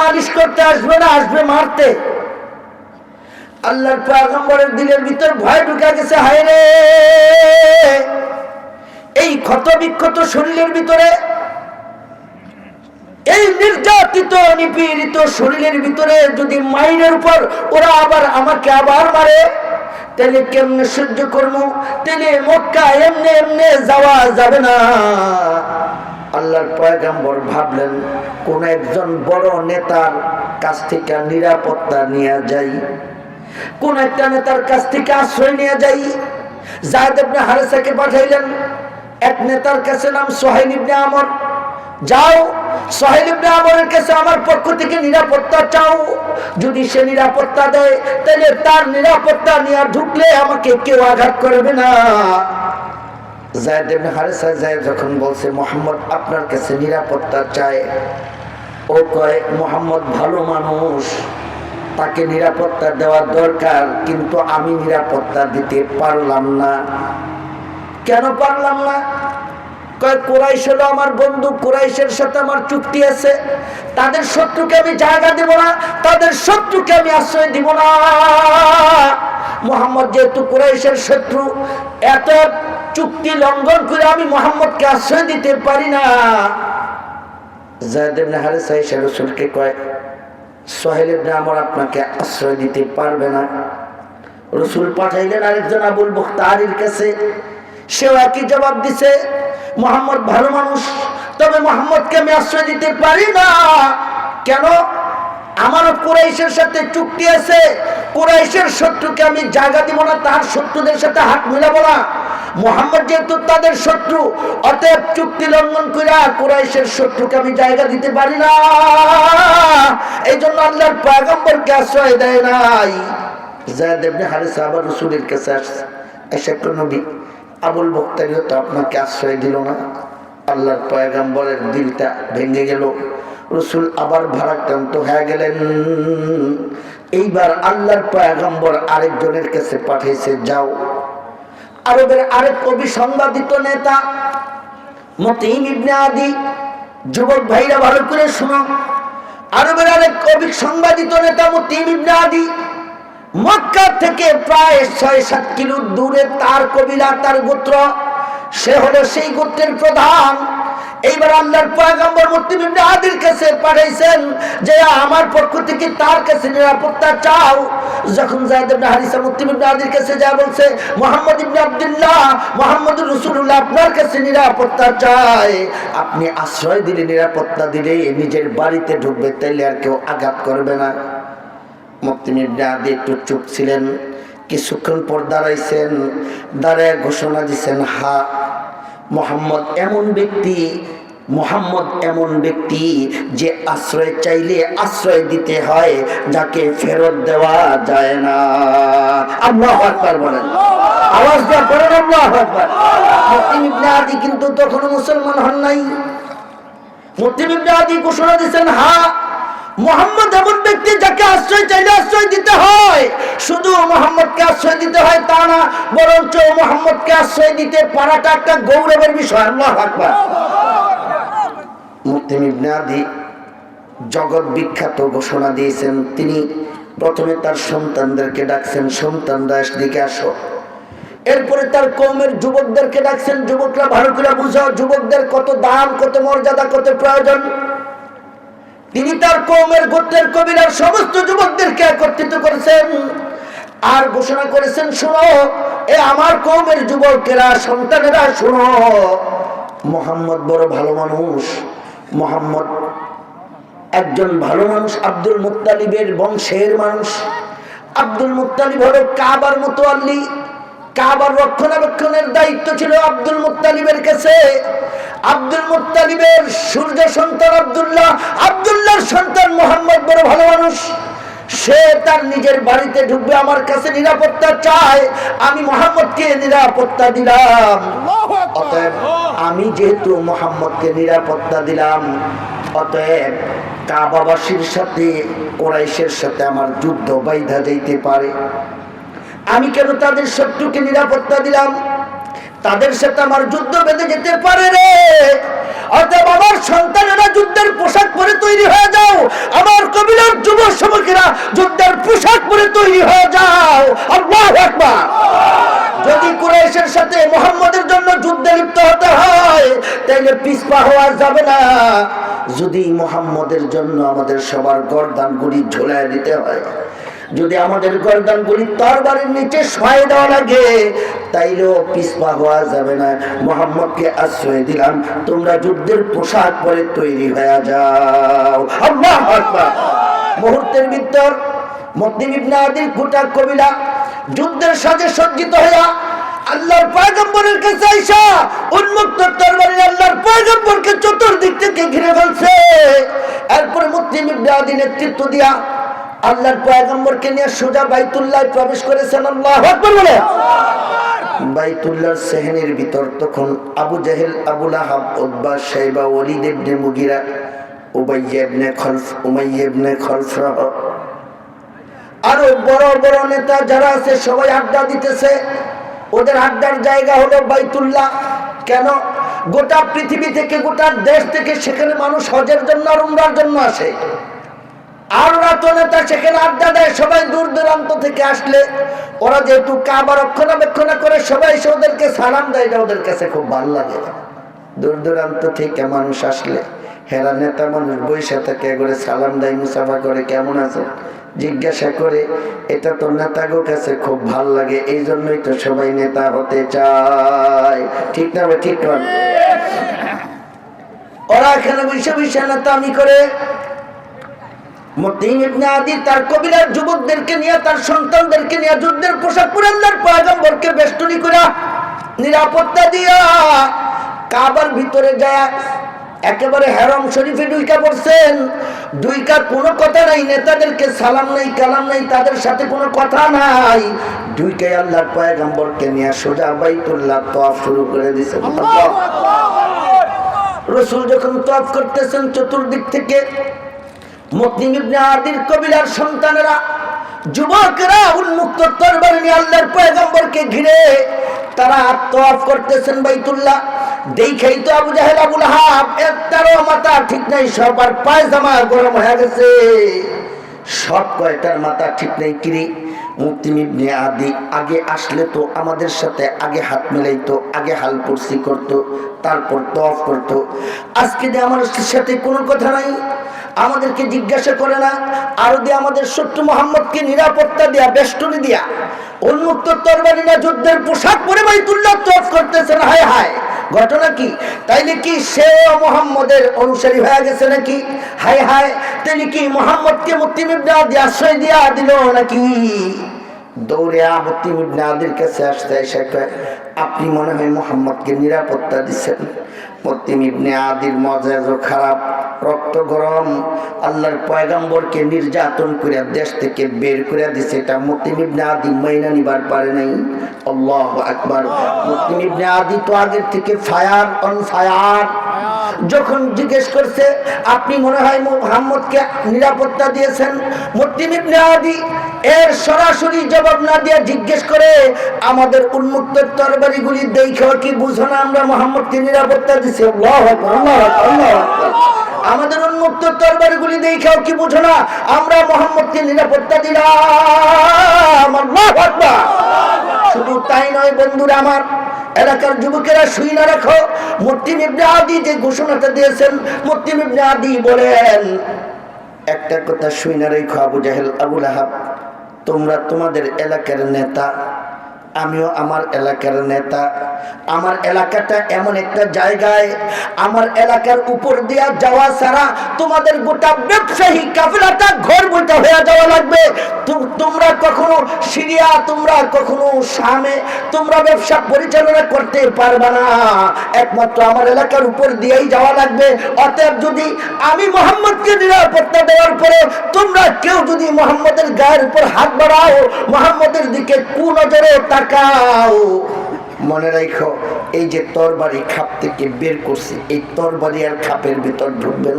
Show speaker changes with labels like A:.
A: মালিশ করতে আসবে না, আসবে মারতে। আল্লাহর পয়গম্বরের দিলের ভিতর ভয় ঢুকে গেছে, হায় রে। এই ক্ষত বিক্ষত শরীরের ভিতরে, এই নির্যাতিত, নিপীড়িত শরীরের ভিতরে যদি মাইনের উপর ওরা আবার আমাকে আবার মারে, তাহলে কেমনে সহ্য করব? তাহলে মক্কা এমনি এমনে যাওয়া যাবে না। আল্লাহর পয়গাম্বর ভাবলেন, কোন একজন বড় নেতার কাছ থেকে নিরাপত্তা নিয়ে যাই। কোন একটা নেতার কাছ থেকে আশ্রয় নিয়ে যাই। জায়দ ইবনে হারেসাকে পাঠাইলেন, এক নেতার কাছে নাম সোহাইল ইবনে আমর। যাও, সোহেল ইবনে আমরের কাছে আমার পক্ষ থেকে নিরাপত্তা চাও। যদি সে নিরাপত্তা দেয়, তাহলে তার নিরাপত্তা নিয়ে ঢুকলে আমাকে কেউ আঘাত করবে না। যখন বলছে, মোহাম্মদ আপনার কাছে নিরাপত্তা চায়। ও কয়, মোহাম্মদ ভালো মানুষ, তাকে নিরাপত্তা দেওয়া দরকার, কিন্তু আমি নিরাপত্তা দিতে পারলাম না। কেন পারলাম না? কয়, কোরাইশ হলো আমার বন্ধু, কোরাইশের সাথে আমার চুক্তি আছে। তাদের শত্রুকে আমি জায়গা দেব না, তাদের শত্রুকে আমি আশ্রয় দিব না। মোহাম্মদ যেহেতু কোরাইশের শত্রু, এত চুক্তি লঙ্ঘন করে আমি মোহাম্মদকে আশ্রয় দিতে পারি না। আমর জবাব দিছে, মোহাম্মদ ভালো মানুষ, তবে আমি আশ্রয় দিতে পারি না। কেন? আমারও কুরাইশের সাথে চুক্তি আছে কুরাইশের শত্রুকে আমি জায়গা দিব না তার শত্রুদের সাথে হাত মিলাবো না। মোহাম্মদ যেহেতু তাদের শত্রু, অতএব চুক্তি লঙ্ঘন করে কুরাইশের শত্রুকে আমি জায়গা দিতে পারি না। এই জন্য আল্লাহর পয়গম্বরকে আশ্রয় দেয় নাই। জায়দ ইবনে হারিসা আবার রসুলের কাছে আসছে। এসে নবী, আবুল বক্তারিও তো আপনাকে আশ্রয় দিল না। আল্লাহর পয়গাম্বরের দিলটা ভেঙে গেল। রসুল আবার ভারাক্রান্ত হয়ে গেলেন। এইবার আল্লাহর পয়গাম্বর আরেকজনের কাছে পাঠিয়েছে, যাও। আরবের আরেক অভিসংবাদিত নেতা মতিম ইবনে আদি, যুবক ভাইরা ভালো করে শুনো। আরবের আরেক অভিসংবাদিত নেতা মতিম ইবনে আদি, মক্কা থেকে প্রায় ছয় সাত কিলো দূরে তার কবিলা, তার গোত্র, সে হলো সেই গোত্রের প্রধান। এইবার আল্লাহর পয়গম্বর ইবনে আদির কাছে পাঠাইছেন যে, আমার পক্ষ থেকে তার কাছে নিরাপত্তা চাও। যখন জায়েদ ইবনে হারিসা ইবনে আদির কাছে যা বলছে, মোহাম্মদ ইবনে আব্দুল্লাহ মোহাম্মদ রাসূলুল্লাহ, আপনার কাছে নিরাপত্তা চায় আপনি আশ্রয় দিলে, নিরাপত্তা দিলে নিজের বাড়িতে ঢুকবে, তাইলে আর কেউ আঘাত করবে না। মুক্তিমিবনে আদি একটু চুপ ছিলেন, কিছুক্ষণ পর দাঁড়াইছেন, দাঁড়ায় ঘোষণা দিছেন, হা মোহাম্মদ এমন ব্যক্তি, মোহাম্মদ এমন ব্যক্তি যে আশ্রয় চাইলে আশ্রয় দিতে হয়, যাকে ফেরত দেওয়া যায় না। আল্লাহ আকবার বলেন। আওয়াজ দেওয়া পড়েন আল্লাহ আকবার? মুক্তিমিবনে আদি কিন্তু তখনও মুসলমান হন নাই। মুক্তিমিবনে আদি ঘোষণা দিছেন হা মোহাম্মদ এমন ব্যক্তি যাকে আশ্রয় চাইলে আশ্রয় দিতে হয়। শুধু মোহাম্মদকে আশ্রয় দিতে হয় তা না, বরঞ্চ মোহাম্মদকে আশ্রয় দিতে পারাটা একটা গৌরবের বিষয়। আল্লাহ আকবার। ইবনে আদি জগৎ বিখ্যাত ঘোষণা দিয়েছেন, তিনি প্রথমে তার সন্তানদেরকে ডাকছেন, সন্তানরা দিকে আসো। এরপরে তার কৌমের যুবকদেরকে ডাকছেন, যুবকরা ভালো করে বুঝো যুবকদের কত দাম, কত মর্যাদা, কত প্রয়োজন। তিনি তার কৌমের গোত্রের কবিরার সমস্ত যুবকদেরকে একত্রিত করেছেন। আর ঘোষণা করেছেন, শুনো, এ আমার কৌমের যুবকেরা, সন্তানেরা, শুনো, মোহাম্মদ বড় ভালো মানুষ। মোহাম্মদ একজন ভালো মানুষ, আব্দুল মুত্তালিবের বংশের মানুষ। আব্দুল মুত্তালিব হলো কাবার মতো আল্লি কাবার রক্ষণাবেক্ষণের দায়িত্ব ছিল আব্দুল মুত্তালিবের কাছে। আব্দুল মুত্তালিবের সূর্য সন্তান আব্দুল্লাহ। আব্দুল্লাহর সন্তান মোহাম্মদ বড় ভালো মানুষ। সে তার নিজের বাড়িতে ঢুকবে আমার কাছে নিরাপত্তা চায়। আমি মোহাম্মদকে নিরাপত্তা দিলাম। অতএব আমি যেহেতু মোহাম্মদকে নিরাপত্তা দিলাম অতএব কাবাবাসীর সাথে কোরাইশের সাথে আমার যুদ্ধ বাইধা যাইতে পারে। আমি কেন তাদের শত্রুকে নিরাপত্তা দিলাম? তাদের সাথে আমার যুদ্ধ বেঁধে যেতে পারে রে। অর্থাৎ আমার সন্তানেরা যুদ্ধের পোশাক পরে তৈরি হয়ে যাও। আমার কবিলার যুব সমাজেরা যুদ্ধের পোশাক পরে তৈরি হয়ে যাও। আল্লাহ আকবার। যদি কুরাইশের সাথে মোহাম্মদের জন্য যুদ্ধে লিপ্ত হতে হয় তাহলে পিছপা হওয়া যাবে না। যদি মোহাম্মদের জন্য আমাদের সবার গরদানগুলি ঝোলায় দিতে হয় যদি আমাদের গরদান গুলি তরবারির নিচে সহায় দেওয়া লাগে, তাইলেও পিছপা হওয়া যাবে না। মোহাম্মদকে আশ্রয় দিলাম, তোমরা যুদ্ধের পোশাক পরে তৈরি হয়ে যাও। মুহূর্তের ভিতর চতুর্দিক থেকে ঘিরে ফেলছে। এরপরে মুসলিম ইবনে আদি নেতৃত্ব দিয়া আল্লাহর পয়গম্বরকে নিয়ে সোজা বাইতুল্লাহ প্রবেশ করেছেন আল্লাহ বলে। সেহেনের ভিতর তখন আবু জাহেল আবুল আহাব উদ্বা সাইবা ওলিদ মুগিরা আরও বড় বড় নেতা যারা আছে সবাই আড্ডা দিতেছে। ওদের আড্ডার জায়গা হলো বাইতুল্লাহ। কেন? গোটা পৃথিবী থেকে, গোটা দেশ থেকে সেখানে মানুষ হজের জন্য আর উমরার জন্য আসে। আর নেতা সেখানে আড্ডা দেয়, সবাই দূর দূরান্ত থেকে আসলে। ওরা যেহেতু কাবা রক্ষণাবেক্ষণ করে, সবাই ওদেরকে সালাম দেয়, এটা ওদের কাছে খুব ভালো লাগে। দূর দূরান্ত থেকে মানুষ আসলে, হেরা নেতা মানুষ বৈশা থেকে করে সালাম দেয়, মুসাফা করে, কেমন আছে? জিজ্ঞাসা করে, এটা তো কাছে খুব ভালো লাগে, এই জন্যই তো সবাই নেতা হতে চায়। ঠিক না ঠিক ওরা এখানে বৈশা বৈশা নেতা আমি করে তার যুবকদেরকে নিয়ে তার সন্তানদেরকে নিয়ে যুদ্ধের পোশাক পরে আল্লাহর পয়গম্বরকে বেষ্টনী করে নিরাপত্তা দিয়া কাবার ভিতরে যায়। একেবারে হেরম শরীফে পড়ছেন। কোনো কথা নাই নেতাদেরকে সালাম নাই কালাম নাই তাদের সাথে কোনো কথা নাই। দুইকাই আল্লাহর পয়গম্বরকে নিয়ে সোজা বাইতুল্লাহ তওয়াফ শুরু করে দিয়েছেন রসুল যখন তওয়াফ করতেছেন চতুর্দিক থেকে মুসলিম ইবনে কবিলার সন্তানেরা, যুবকেরা উন্মুক্ত তরবারি নিয়ে আল্লাহর পয়গম্বরকে ঘিরে তারা তওয়াফ করতেছেন বাইতুল্লাহ। দেখেই তো আবু জাহেল আবুল হাব একটারও মাথা ঠিক নাই, সবার পায়জামা গরম হয়ে গেছে। সব কয়টার মাথা ঠিক নেই কিরি? মুক্তিম ইবনে আদি আগে আসলে তো আমাদের সাথে আগে হাত মেলাইতো, আগে হাল পড়সি করতো, তারপর তফ করতো। আজকে যে আমার সাথে কোনো কথা নাই আমাদেরকে জিজ্ঞাসা করে না। আরও দিয়ে আমাদের শত্রু মোহাম্মদকে নিরাপত্তা দেয়া, বেষ্টনী দিয়া। উন্মুক্ত তরবারিরা যুদ্ধের পোশাক পরে বাইতুল্লাহ করতেছেন, হায় হায়। ঘটনা কি? তাইলে কি সে মোহাম্মদের অনুসারী হয়ে গেছে নাকি? হায় হায় তিনি কি মোহাম্মদকে মুক্তিমিবনা দিয়ে আশ্রয় দিয়া দিল নাকি? দৌড়ে মুক্তিমিবনা আদির কাছে আপনি মনে হয় মোহাম্মদকে নিরাপত্তা দিচ্ছেন? মুক্তিম ইবনে আদির মজাজও খারাপ, রক্ত গরম, আল্লাহর পয়গাম্বরকে নির্যাতন করে দেশ থেকে বের করে দিছে, এটা মুক্তিম ইবনে আদি মাইনা নিবার পারে নাই। আল্লাহ আকবার। মুক্তিম ইবনে আদি তো আগের থেকে ফায়ার অন ফায়ার। যখন জিজ্ঞেস করছে, আপনি মনে হয় মোহাম্মদকে নিরাপত্তা দিয়েছেন? মুক্তিম ইবনে আদি এর সরাসরি জবাব না দিয়ে জিজ্ঞেস করে, আমাদের উন্মুক্ত তরবারিগুলি দেখে কি বুঝো না? আমরা মোহাম্মদকে নিরাপত্তা দিছি। আমাদের উন্মুক্ত তরবারিগুলি দেখেও কি বুঝো না? আমরা মোহাম্মদকে নিরাপত্তা দিলাম। শুধু তাই নয় বন্ধুরা আমার, এলাকার যুবকেরা শুই না রাখো। মুক্তিম ইবনে আদি যে ঘোষণাটা দিয়েছেন মুক্তিম ইবনে আদি বলেন, একটা কথা শুই না রেখো, আবু জাহেল আবুল আহাব তোমরা তোমাদের এলাকার নেতা আমিও আমার এলাকার নেতা। আমার এলাকাটা এমন একটা জায়গায়, আমার এলাকার উপর দিয়া যাওয়া ছাড়া তোমাদের গোটা ব্যবসায়ী কাফেলাটা ঘর বইটা হয়ে যাওয়া লাগবে। তোমরা কখনো সিরিয়া, তোমরা কখনো সামে তোমরা ব্যবসা পরিচালনা করতে পারবে না। একমাত্র আমার এলাকার উপর দিয়েই যাওয়া লাগবে। অতএব যদি আমি মোহাম্মদকে নিরাপত্তা দেওয়ার পরে তোমরা কেউ যদি মোহাম্মদের গায়ের উপর হাত বাড়াও, মোহাম্মদের দিকে কু কুনজরে তাকাও মনে রাখো এই যে তরবারি খাপ থেকে বের করছি, এই তরবারি আর খাপের ভিতর ঢুকবে